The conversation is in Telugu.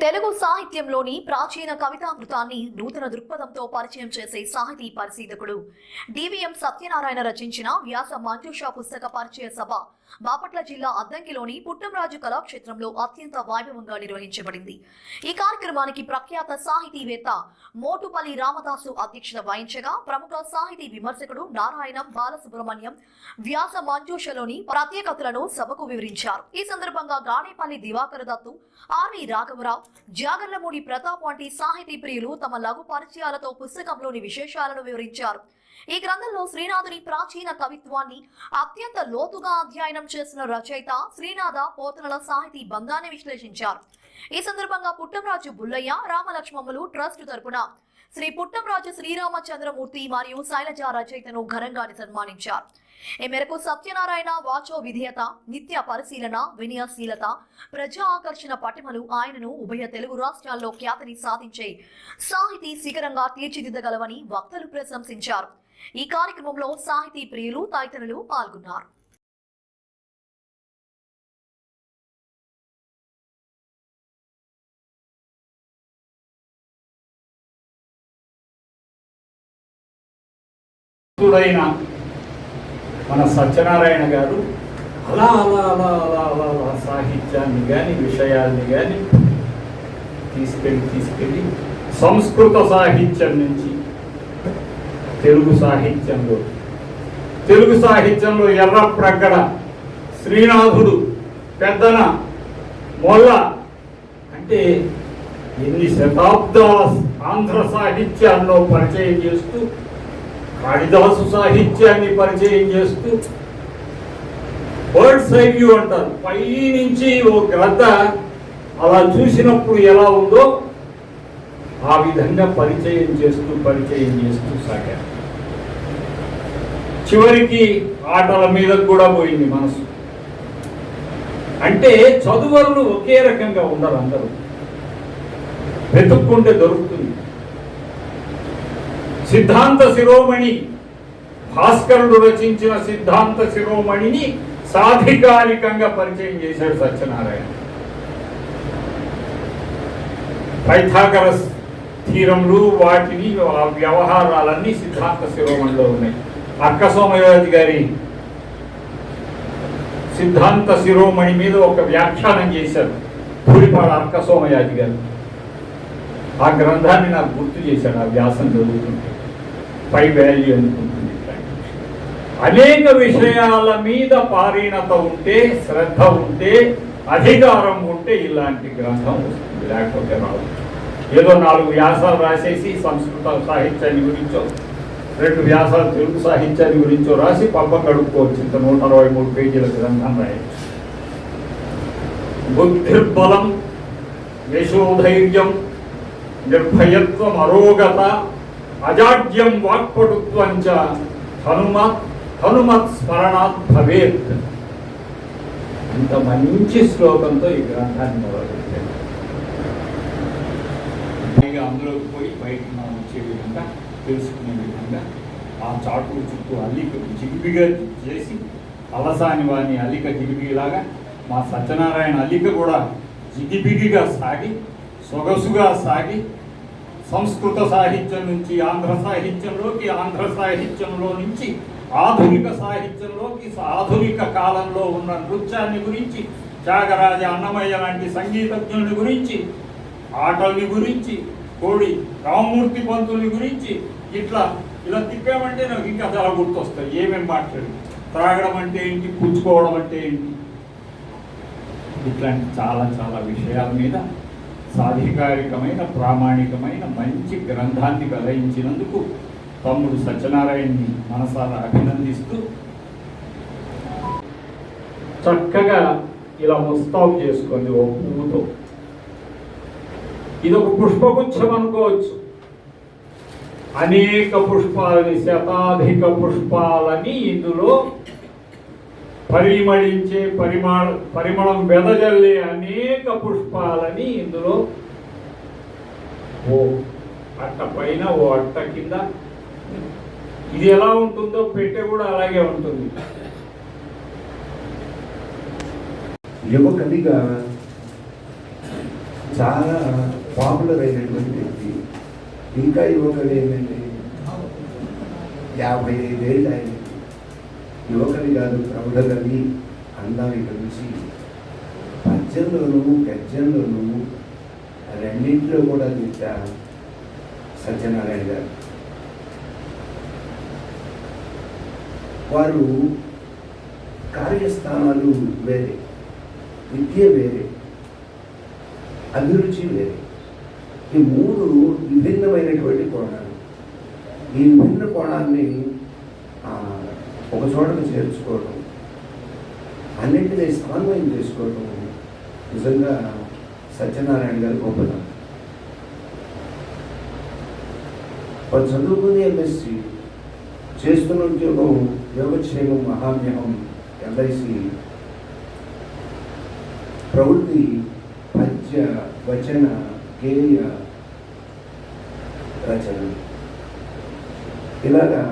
తెలుగు సాహిత్యంలోని ప్రాచీన కవితామృతాన్ని నూతన దృక్పథంతో పరిచయం చేసే సాహితీ పరిశీలకుడు డివిఎం సత్యనారాయణ రచించిన వ్యాస మంజుష పుస్తక పరిచయ సభ బాపట్ల జిల్లా అద్దంకిలోని పుట్టంరాజు కళాక్షేత్రంలో అత్యంత వైభవంగా నిర్వహించబడింది. ఈ కార్యక్రమానికి ప్రఖ్యాత సాహితీవేత్త మోటుపల్లి రామదాసు అధ్యక్షత వహించగా ప్రముఖ సాహితీ విమర్శకుడు నారాయణం బాలసుబ్రహ్మణ్యం వ్యాస మంజూషలోని ప్రత్యేకతలను సభకు వివరించారు. ఈ సందర్భంగా గాడేపల్లి దివాకర దత్తు ఆర్వి రాఘవరావు జాగర్లమూడి ప్రతాప్ వంటి సాహితీ ప్రియులు తమ లఘు పరిచయాలతో పుస్తకంలోని విశేషాలను వివరించారు. ఈ గ్రంథంలో శ్రీనాథుని ప్రాచీన కవిత్వాన్ని అత్యంత లోతుగా అధ్యయనం చేసిన రచయిత శ్రీనాథ పోతనల సాహితీ బంధాన్ని విశ్లేషించారు. ఈ సందర్భంగా పుట్టంరాజు బుల్లయ్య రామలక్ష్మములు ట్రస్ట్ తరపున శ్రీ పుట్టంరాజు శ్రీరామచంద్రమూర్తి మరియు శైలజ రచయితను ఘనంగా సన్మానించారు. ఈ మేరకు సత్యనారాయణ వాచో విధేయత నిత్య పరిశీలన వినయశీలత ప్రజా ఆకర్షణ పటిమలు ఆయనను ఉభయ తెలుగు రాష్ట్రాల్లో ఖ్యాతిని సాధించే సాహితీ శిఖరంగా తీర్చిదిద్దగలవని వక్తలు ప్రశంసించారు. ఈ కార్యక్రమంలో సాహితీ ప్రియులు తదితరులు పాల్గొన్నారు. భక్తుడైన మన సత్యనారాయణ గారు అలా అలా అలా అలా అలా అలా సాహిత్యాన్ని కానీ విషయాల్ని కానీ తీసుకెళ్ళి తీసుకెళ్ళి సంస్కృత సాహిత్యం నుంచి తెలుగు సాహిత్యంలో తెలుగు సాహిత్యంలో ఎర్ర ప్రగడ శ్రీనాథుడు పెద్దన మొల్ల అంటే ఎన్ని శతాబ్దాల ఆంధ్ర సాహిత్యాల్లో పరిచయం చేస్తూ కాళిదాసు సాహిత్యాన్ని పరిచయం చేస్తూ బర్డ్స్ ఐ వ్యూ అంటారు. పై నుంచి ఓ గ్రద్ద అలా చూసినప్పుడు ఎలా ఉందో ఆ విధంగా పరిచయం చేస్తూ పరిచయం చేస్తూ సాగారు. చివరికి ఆటల మీద కూడా పోయింది మనసు. అంటే చదువులు ఒకే రకంగా ఉండరు అందరూ. వెతుక్కుంటే దొరుకుతుంది. సిద్ధాంత శిరోమణి భాస్కరుడు రచించిన సిద్ధాంత శిరోమణిని సాధికారికంగా పరిచయం చేశాడు సత్యనారాయణ. పైథాగరస్ థీరములు వాటిని ఆ వ్యవహారాలన్నీ సిద్ధాంత శిరోమణిలో ఉన్నాయి. అక్కసోమయోజి గారి సిద్ధాంత శిరోమణి మీద ఒక వ్యాఖ్యానం చేశారు. పూరిపాడ అక్క సోమయాజి గారు. ఆ గ్రంథాన్ని నాకు గుర్తు చేశాడు ఆ వ్యాసం చదువుతుంటే. పై వాల్యూ అనుకుంటుంది అనేక విషయాల మీద పారీణత ఉంటే శ్రద్ధ ఉంటే అధికారం ఉంటే ఇలాంటి గ్రంథం వస్తుంది. లేకపోతే రాదు. ఏదో నాలుగు వ్యాసాలు రాసేసి సంస్కృత సాహిత్యాన్ని గురించో రెండు వ్యాసాలు తెలుగు సాహిత్యాన్ని గురించో రాసి పబ్బం గడుపుకోవచ్చు ఇంత నూట అరవై మూడు పేజీల గ్రంథం రాయొచ్చు. బుద్ధిర్బలం యశోధైర్యం నిర్భయత్వం అరోగత అజాడ్యం వాక్పటుత్వం చ హనుమత్ హనుమత్ స్మరణాత్ భవేత్. ఇంత మంచి శ్లోకంతో ఈ గ్రంథాన్ని మొదలుపెట్టాను పైగా అందులోకి పోయి బయటికి మనం వచ్చే విధంగా తెలుసుకునే విధంగా ఆ చాటు చుట్టూ అల్లిక జిగిబిగా చేసి అలసాని వాని అల్లిక జిగిబిగిలాగా మా సత్యనారాయణ అల్లిక కూడా జిగిబిగిగా సాగి సొగసుగా సాగి సంస్కృత సాహిత్యం నుంచి ఆంధ్ర సాహిత్యంలోకి ఆంధ్ర సాహిత్యంలో నుంచి ఆధునిక సాహిత్యంలోకి ఆధునిక కాలంలో ఉన్న నృత్యాన్ని గురించి త్యాగరాజ అన్నమయ్య లాంటి సంగీతజ్ఞుని గురించి ఆటల్ని గురించి కోడి రామమూర్తి పంతుల్ని గురించి ఇట్లా ఇలా తిప్పామంటే నాకు ఇంకా చాలా గుర్తొస్తాయి. ఏమేమి మాట్లాడి త్రాగడం అంటే ఏంటి? పుచ్చుకోవడం అంటే ఏంటి? ఇట్లాంటి చాలా చాలా విషయాల మీద సాధికారికమైన ప్రామాణికమైన మంచి గ్రంథాన్ని వెలయించినందుకు తమ్ముడు సత్యనారాయణ్ని మనసారా అభినందిస్తూ చక్కగా ఇలా ముస్తాబు చేసుకుంది ఓ పువ్వుతో ఇది ఒక పుష్పగుచ్చం అనుకోవచ్చు. అనేక పుష్పాలని శతాధిక పుష్పాలని ఇందులో పరిమళించే పరిమాణ పరిమళం వెదజల్లే అనేక పుష్పాలని ఇందులో ఓ అట్ట పైన ఓ అట్ట కింద. ఇది ఎలా ఉంటుందో పెట్టె కూడా అలాగే ఉంటుంది. యువ కవిగా చాలా పాపులర్ అయినటువంటి వ్యక్తి. ఇంకా యువకుడు ఏంటంటే యాభై ఐదేళ్ళు ఆయన. యువకుని కాదు ప్రౌఢ కవి అందాన్ని నుంచి పద్యంలోను గద్యంలోను రెండింటిలో కూడా దిట్ట సత్యనారాయణ గారు. వారు కార్యస్థానాలు వేరే విద్య వేరే అభిరుచి వేరే. ఈ మూడు విభిన్నమైనటువంటి కోణాలు. ఈ విభిన్న కోణాన్ని చోటకు చేర్చుకోవడం అన్నింటినీ సమన్వయం చేసుకోవడం నిజంగా సత్యనారాయణ గారి గొప్పతనం. వారు చదువుకుని ఎంఎస్సి చేస్తున్న ఉద్యోగం యోగక్షేమం మహామ్యహం ఎల్ఐసి ప్రవృత్తి పద్య వచన గేయ రచన. ఇలాగా